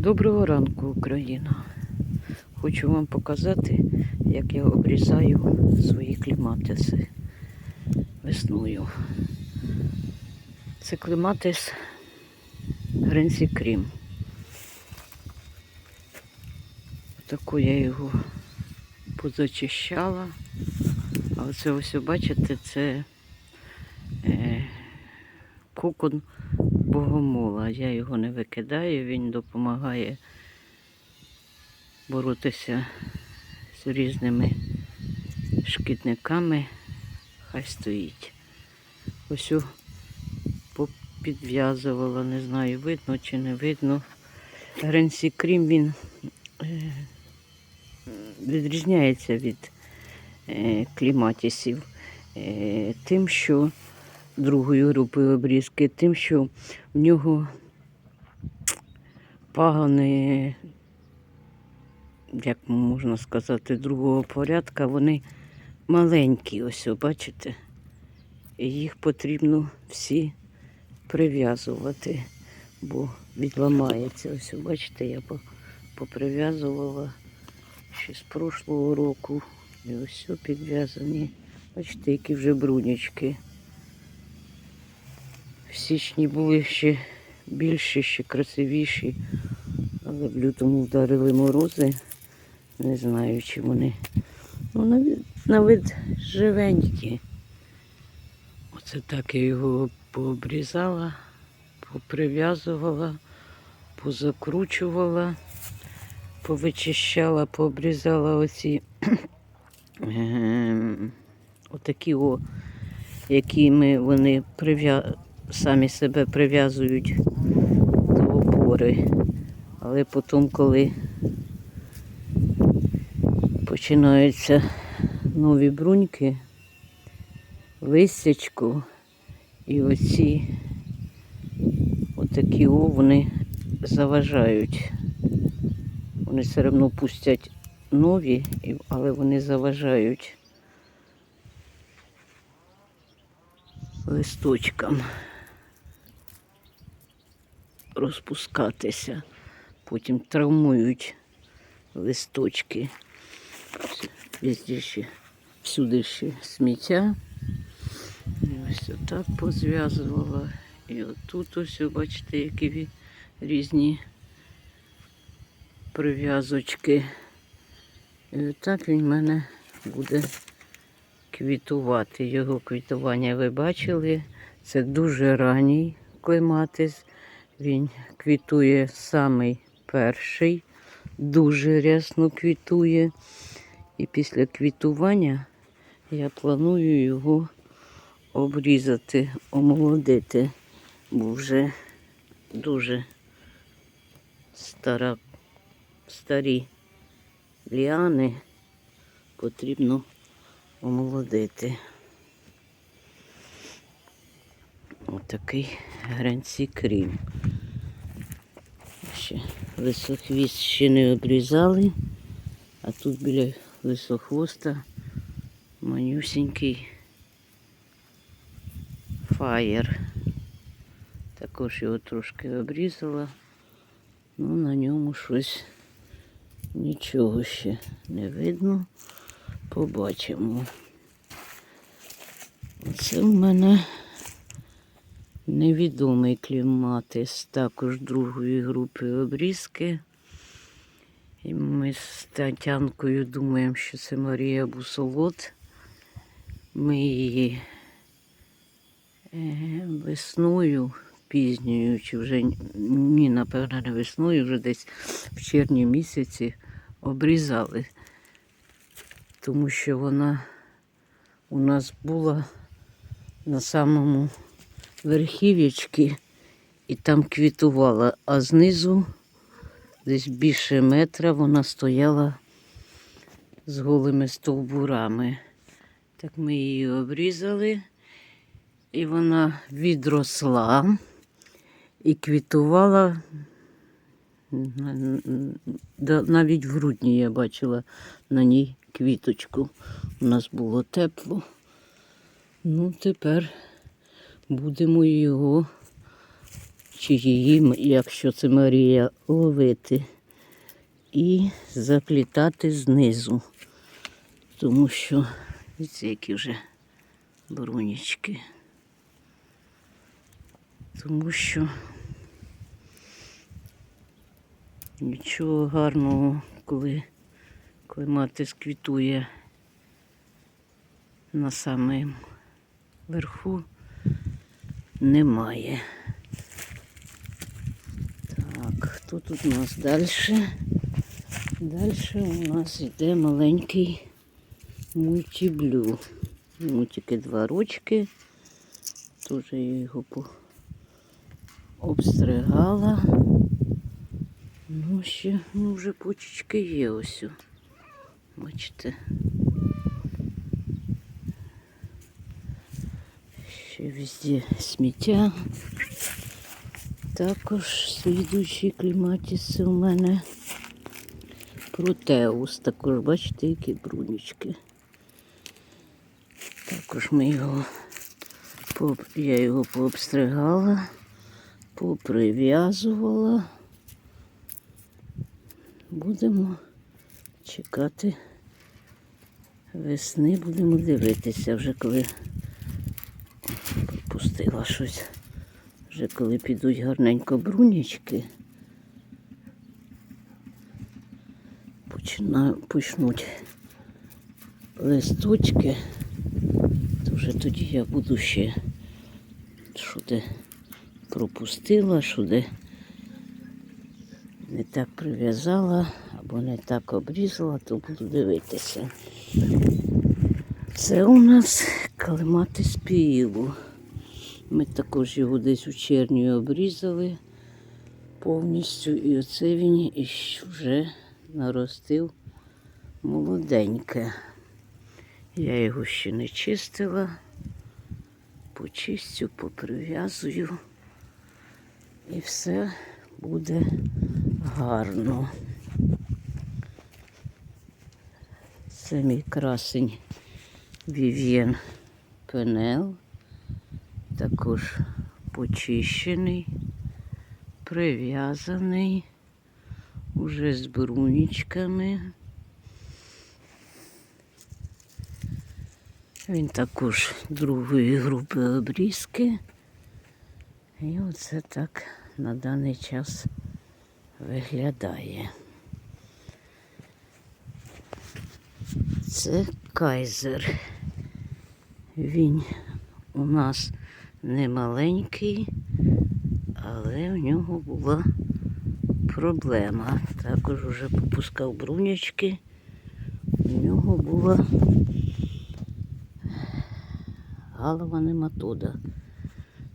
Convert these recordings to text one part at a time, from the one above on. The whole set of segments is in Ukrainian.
Доброго ранку, Україна! Хочу вам показати, як я обрізаю свої кліматиси весною. Це кліматис Гренсі Крім. Таку я його позачищала. А оце ось, бачите, це е, кокон богомола. Я його не викидаю, він допомагає боротися з різними шкідниками. Хай стоїть. Ось підв'язувала, не знаю, видно чи не видно. Гренсі крім він е, відрізняється від е, кліматісів е, тим, що другої групи обрізки, тим, що в нього пагони, як можна сказати, другого порядка, вони маленькі, ось, бачите? І їх потрібно всі прив'язувати, бо відламається. Ось, бачите, я поприв'язувала ще з прошлого року. І ось підв'язані. Бачите, які вже брунячки. В січні були ще більші, ще красивіші, але в лютому вдарили морози. Не знаю, чи вони. Ну, на вид, на вид живенькі. Оце так я його пообрізала, поприв'язувала, позакручувала, повичищала, пообрізала оці ем, отакі о, якими вони прив'я... самі себе прив'язують до опори. Але потім, коли починаються нові бруньки, листячку і оці отакі о, вони заважають. Вони все одно пустять нові, але вони заважають листочкам розпускатися. Потім травмують листочки. Везде ще, всюди ще сміття. І ось отак позв'язувала. І отут ось, бачите, які різні прив'язочки. І отак він в мене буде квітувати. Його квітування ви бачили. Це дуже ранній клематис. Він квітує самий перший, дуже рясно квітує. І після квітування я планую його обрізати, омолодити, бо вже дуже стара, старі ліани потрібно омолодити. Отакий гранці крім. Ще лисохвіст ще не обрізали, а тут біля лисохвоста манюсінький фаєр. Також його трошки обрізала, ну на ньому щось нічого ще не видно. Побачимо. Це в мене невідомий кліматис, також другої групи обрізки. І ми з Тетянкою думаємо, що це Марія Бусолот. Ми її е, весною пізньою, чи вже ні, напевно, не весною, вже десь в червні місяці обрізали, тому що вона у нас була на самому верхів'ячки і там квітувала, а знизу десь більше метра вона стояла з голими стовбурами. Так ми її обрізали, і вона відросла і квітувала. Навіть в грудні я бачила на ній квіточку. У нас було тепло. Ну, тепер будемо його чи її, якщо це Марія, ловити і заплітати знизу. Тому що ці які вже брунічки. Тому що нічого гарного, коли клематис квітує на самому верху немає. Так, хто тут у нас далі? Далі у нас йде маленький мультиблю. Йому тільки два рочки. Теж я його обстригала. Ну, ще ну, вже почечки є ось. Бачите. Ще везде сміття. Також слідуючі кліматіси у мене протеус. Також бачите, які брунічки. Також ми його я його пообстригала, поприв'язувала. Будемо чекати весни, будемо дивитися вже коли пропустила щось. Вже коли підуть гарненько брунічки, почина, почнуть листочки, то вже тоді я буду ще що де пропустила, що де не так прив'язала або не так обрізала, то буду дивитися. Це у нас калиматис пілу. Ми також його десь у червні обрізали повністю. І оце він вже наростив молоденьке. Я його ще не чистила. Почистю, поприв'язую. І все буде гарно. Це мій красень Вів'єн Пенел. Також почищений, прив'язаний, уже з брунічками. Він також другої групи обрізки. І оце так на даний час виглядає. Це кайзер. Він у нас не маленький, але в нього була проблема. Також вже попускав брунячки. У нього була галова нематода.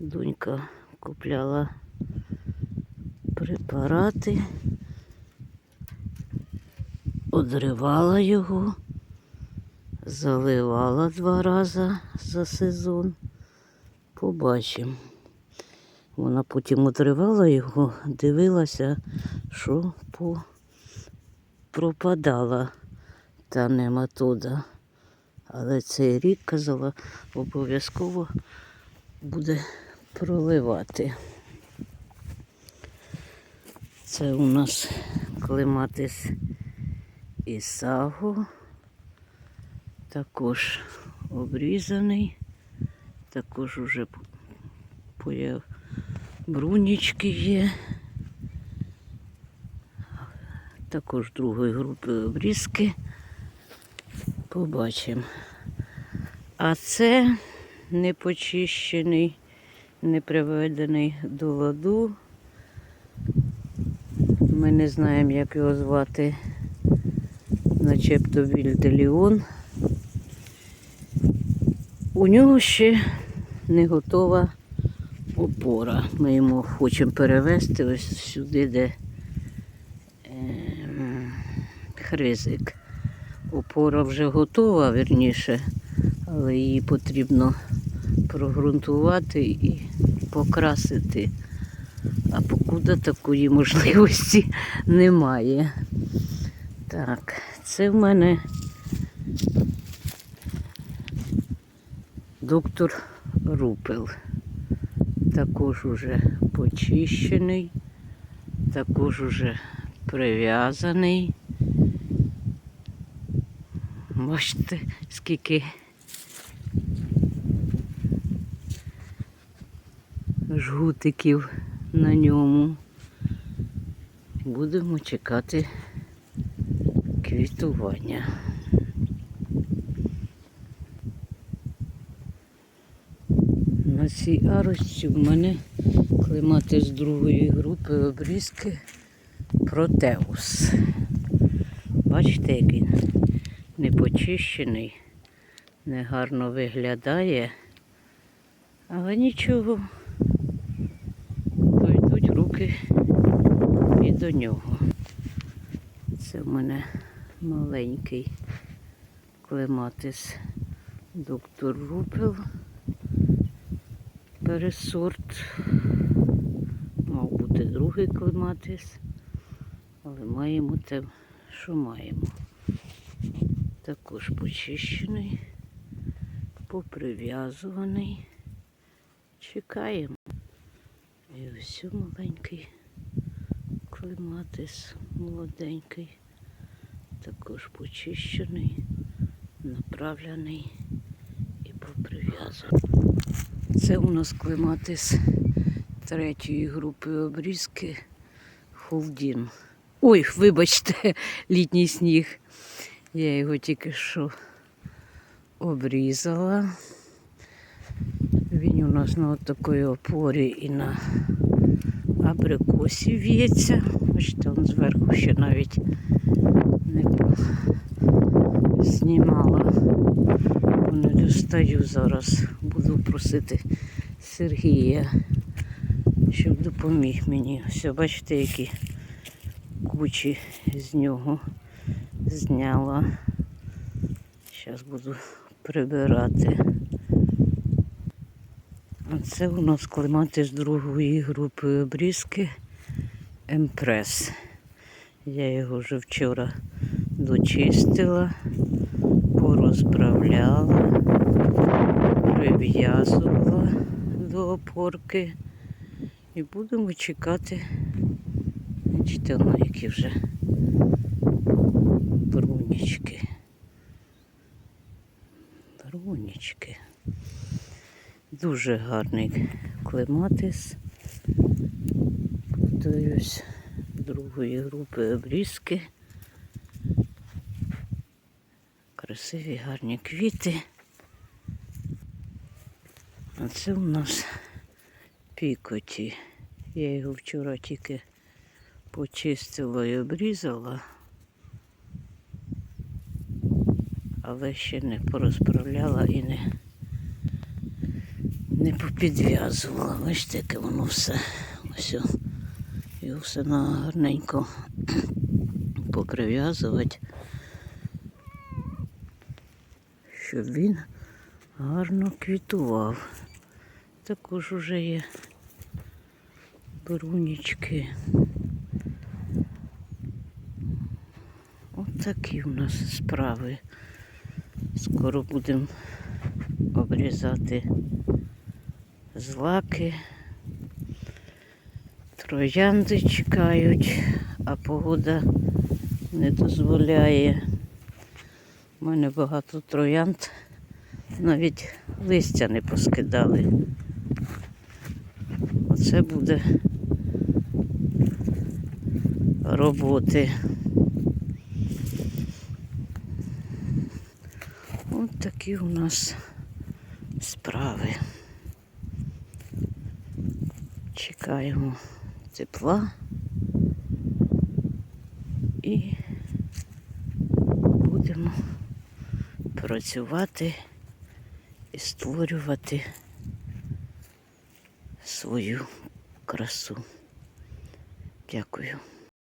Донька купляла препарати, одривала його, заливала два рази за сезон. Побачимо. Вона потім отривала його, дивилася, що по... пропадала та нематода. Але цей рік казала, обов'язково буде проливати. Це у нас клематис Ісаго. Також обрізаний. Також уже появ брунічки є. Також другої групи обрізки. Побачимо. А це не почищений, не приведений до ладу. Ми не знаємо, як його звати, начебто Вільделіон. У нього ще не готова опора. Ми йому хочемо перевезти ось сюди, де ем, хризик. Опора вже готова, вірніше, але її потрібно прогрунтувати і покрасити. А покуди такої можливості немає. Так, це в мене доктор Рупел. Також уже почищений, також уже прив'язаний. Бачите, скільки жгутиків на ньому. Будемо чекати квітування. Цій арочці в мене клемати з другої групи обрізки протеус. Бачите, який непочищений, негарно виглядає, але нічого, дойдуть руки і до нього. Це в мене маленький клематис доктор Рупел. Пересорт. Мав бути другий клематис, але маємо те, що маємо. Також почищений, поприв'язуваний. Чекаємо. І ось маленький клематис молоденький, також почищений, направлений і поприв'язаний. Це у нас клематис третьої групи обрізки Холдін. Ой, вибачте, літній сніг. Я його тільки що обрізала. Він у нас на такій опорі і на абрикосі в'ється. Бачите, он зверху ще навіть не знімала. Не достаю зараз. Буду просити Сергія, щоб допоміг мені. Все, бачите, які кучі з нього зняла. Зараз буду прибирати. А це у нас клемати з другої групи обрізки Емпрес. Я його вже вчора дочистила, порозправляла, прив'язувала до опорки. І будемо чекати. Бачите, воно які вже брунічки. Брунічки. Дуже гарний клематис. Повторюсь, другої групи обрізки. Красиві гарні квіти. Це у нас пікоті. Я його вчора тільки почистила і обрізала, але ще не порозправляла і не не попідв'язувала. Бачите, яке воно все. Ось. Його все на гарненько поприв'язувати, щоб він гарно квітував. Також уже є брунічки. От такі у нас справи. Скоро будемо обрізати злаки. Троянди чекають, а погода не дозволяє. У мене багато троянд, навіть листя не поскидали. Оце буде роботи. Ось такі у нас справи. Чекаємо тепла і будемо працювати і створювати свою красу. Дякую.